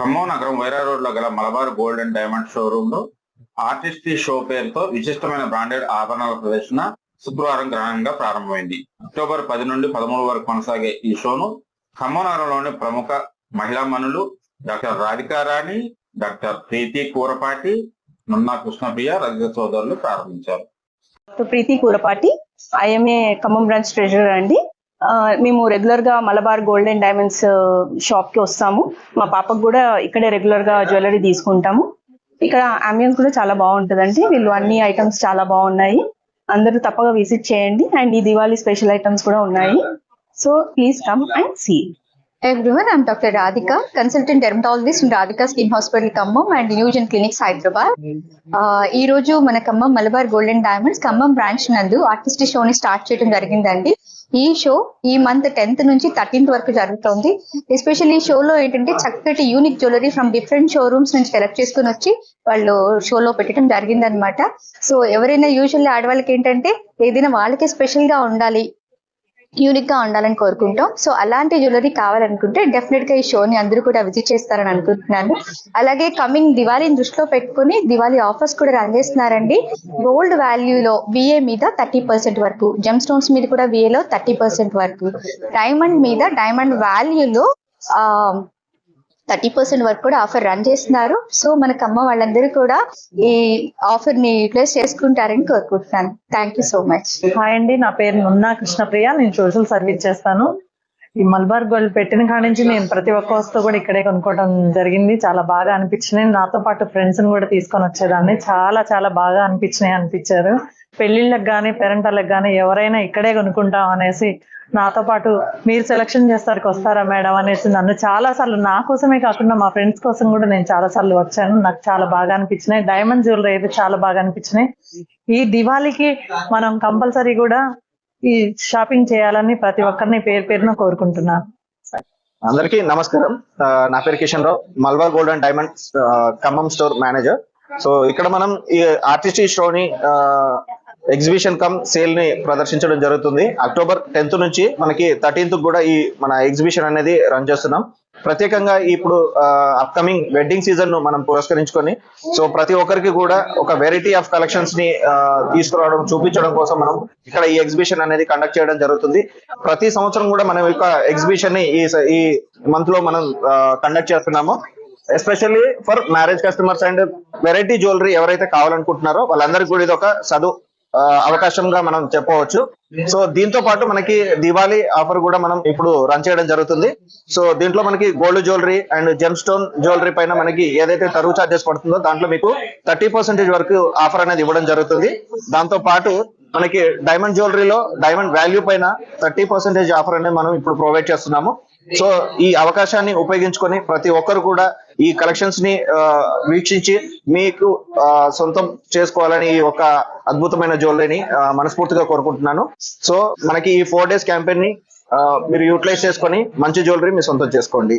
ఖమ్మం నగరం వైరా రోడ్లో గల మలబార్ గోల్డ్ అండ్ డైమండ్ షోరూమ్లో ఆర్టిస్టీ షో పేరుతో విశిష్టమైన బ్రాండెడ్ ఆభరణాల ప్రదర్శన శుక్రవారం గ్రహణంగా ప్రారంభమైంది. అక్టోబర్ పది నుండి పదమూడు వరకు కొనసాగే ఈ షోను ఖమ్మం నగరంలోని ప్రముఖ మహిళా మనులు డాక్టర్ రాధికా రాణి డాక్టర్ ప్రీతి కూరపాటి నున్నా కృష్ణప్రియ రజిత సోదరులు ప్రారంభించారు. Preethi Kurapati IMA Khammam branch treasurer అండి. మేము రెగ్యులర్గా మలబార్ గోల్డ్ అండ్ డైమండ్స్ షాప్కి వస్తాము. మా పాపకు కూడా ఇక్కడే రెగ్యులర్గా జ్యువెలరీ తీసుకుంటాము. ఇక్కడ అంబియన్స్ కూడా చాలా బాగుంటుందండి. వీళ్ళు అన్ని ఐటమ్స్ చాలా బాగున్నాయి. అందరూ తప్పగా విజిట్ చేయండి. అండ్ ఈ దివాళీ స్పెషల్ ఐటమ్స్ కూడా ఉన్నాయి. So please come and see everyone I'm doctor Radhika consultant dermatologist Radhika skin hospital Khammam and న్యూజన్ clinics Hyderabad ఈ రోజు మన Khammam Malabar golden diamonds Khammam branch నందు ఆర్టిస్ట్ షోని స్టార్ట్ చేయడం జరిగిందండి. ఈ షో ఈ మంత్ టెన్త్ నుంచి థర్టీన్త్ వరకు జరుగుతుంది. ఎస్పెషల్లీ ఈ షోలో ఏంటంటే చక్కటి unique jewellery from different showrooms నుంచి సెలెక్ట్ చేసుకుని వచ్చి వాళ్ళు షోలో పెట్టడం జరిగిందనమాట సో ఎవరైనా యూజువల్లీ ఆడవాళ్ళకి ఏంటంటే ఏదైనా వాళ్ళకే స్పెషల్గా ఉండాలి యూనిక్గా ఉండాలని కోరుకుంటాం. సో అలాంటి జ్యువెలరీ కావాలనుకుంటే డెఫినెట్గా ఈ షోని అందరూ కూడా విజిట్ చేస్తారని అనుకుంటున్నాను. అలాగే కమింగ్ దివాళీని దృష్టిలో పెట్టుకుని దివాళీ ఆఫర్స్ కూడా రన్ చేస్తున్నారండి. గోల్డ్ వాల్యూలో విఏ మీద థర్టీ పర్సెంట్ వరకు జెమ్ స్టోన్స్ మీద కూడా విఏలో థర్టీ పర్సెంట్ వరకు డైమండ్ మీద డైమండ్ వాల్యూలో ఆ థర్టీ పర్సెంట్ వరకు కూడా ఆఫర్ రన్ చేస్తున్నారు. సో మన కమ్మ వాళ్ళందరూ కూడా ఈ ఆఫర్ని యూటిలైజ్ చేసుకుంటారని కోరుకుంటున్నాను. Thank you so much hi అండి నా పేరు నున్నా కృష్ణప్రియ. నేను సోషల్ సర్వీస్ చేస్తాను. ఈ మల్బార్ గోల్డ్ పెట్టిన కాడ నుంచి నేను ప్రతి ఒక్క వస్తువు కూడా ఇక్కడే కొనుక్కోవడం జరిగింది. చాలా బాగా అనిపించినాయి. నాతో పాటు ఫ్రెండ్స్ని కూడా తీసుకొని వచ్చేదాన్ని. చాలా చాలా బాగా అనిపించినాయి అనిపించారు. పెళ్ళిళ్ళకి కానీ పేరెంటాలకు కానీ ఎవరైనా ఇక్కడే కొనుక్కుంటాం అనేసి నాతో పాటు మీరు సెలక్షన్ చేస్తానికి వస్తారా మేడం అనేసి నన్ను చాలా సార్లు నా కోసమే కాకుండా మా ఫ్రెండ్స్ కోసం కూడా నేను చాలా సార్లు వచ్చాను. నాకు చాలా బాగా అనిపించినాయి. డైమండ్ జ్యువెలరీ అయితే చాలా బాగా అనిపించినాయి. ఈ దివాళీకి మనం కంపల్సరీ కూడా ఈ షాపింగ్ చేయాలని ప్రతి ఒక్కరిని పేరు పేరున కోరుకుంటున్నాను. అందరికీ నమస్కారం. నా పేరు Kishan Rao Malabar gold and diamond Khammam store manager. So ఇక్కడ మనం ఈ ఆర్టిస్ట్ షోని ఎగ్జిబిషన్ కమ్ సేల్ని ప్రదర్శించడం జరుగుతుంది. అక్టోబర్ టెన్త్ నుంచి మనకి థర్టీన్త్ కూడా ఈ మన ఎగ్జిబిషన్ అనేది రన్ చేస్తున్నాం. ప్రత్యేకంగా ఇప్పుడు అప్కమింగ్ వెడ్డింగ్ సీజన్ను మనం పురస్కరించుకొని సో ప్రతి ఒక్కరికి కూడా ఒక వెరైటీ ఆఫ్ కలెక్షన్స్ని తీసుకురావడం చూపించడం కోసం మనం ఇక్కడ ఈ ఎగ్జిబిషన్ అనేది కండక్ట్ చేయడం జరుగుతుంది. ప్రతి సంవత్సరం కూడా మనం యొక్క ఎగ్జిబిషన్ని ఈ మంత్లో మనం కండక్ట్ చేస్తున్నాము. Especially for marriage customers and variety jewellery ఎవరైతే కావాలనుకుంటున్నారో వాళ్ళందరికీ కూడా ఇది ఒక చదువు అవకాశంగా మనం చెప్పవచ్చు. సో దీంతో పాటు మనకి దివాళీ ఆఫర్ కూడా మనం ఇప్పుడు రన్ చేయడం జరుగుతుంది. సో దీంట్లో మనకి gold jewellery and gem stone jewellery పైన మనకి ఏదైతే తరువు చార్జెస్ పడుతుందో దాంట్లో మీకు థర్టీ పర్సెంటేజ్ వరకు ఆఫర్ అనేది ఇవ్వడం జరుగుతుంది. దాంతో పాటు మనకి డైమండ్ జ్యువెలరీలో డైమండ్ వాల్యూ పైన థర్టీ పర్సెంటేజ్ ఆఫర్ అనేది మనం ఇప్పుడు ప్రొవైడ్ చేస్తున్నాము. సో ఈ అవకాశాన్ని ఉపయోగించుకొని ప్రతి ఒక్కరు కూడా ఈ కలెక్షన్స్ని ఆ, వీక్షించి మీకు ఆ, సొంతం చేసుకోవాలని ఈ ఒక అద్భుతమైన జ్యువెలరీని మనస్ఫూర్తిగా కోరుకుంటున్నాను. సో మనకి ఈ ఫోర్ డేస్ క్యాంపెయిన్ని మీరు యూటిలైజ్ చేసుకొని మంచి జ్యువెలరీ మీ సొంతం చేసుకోండి.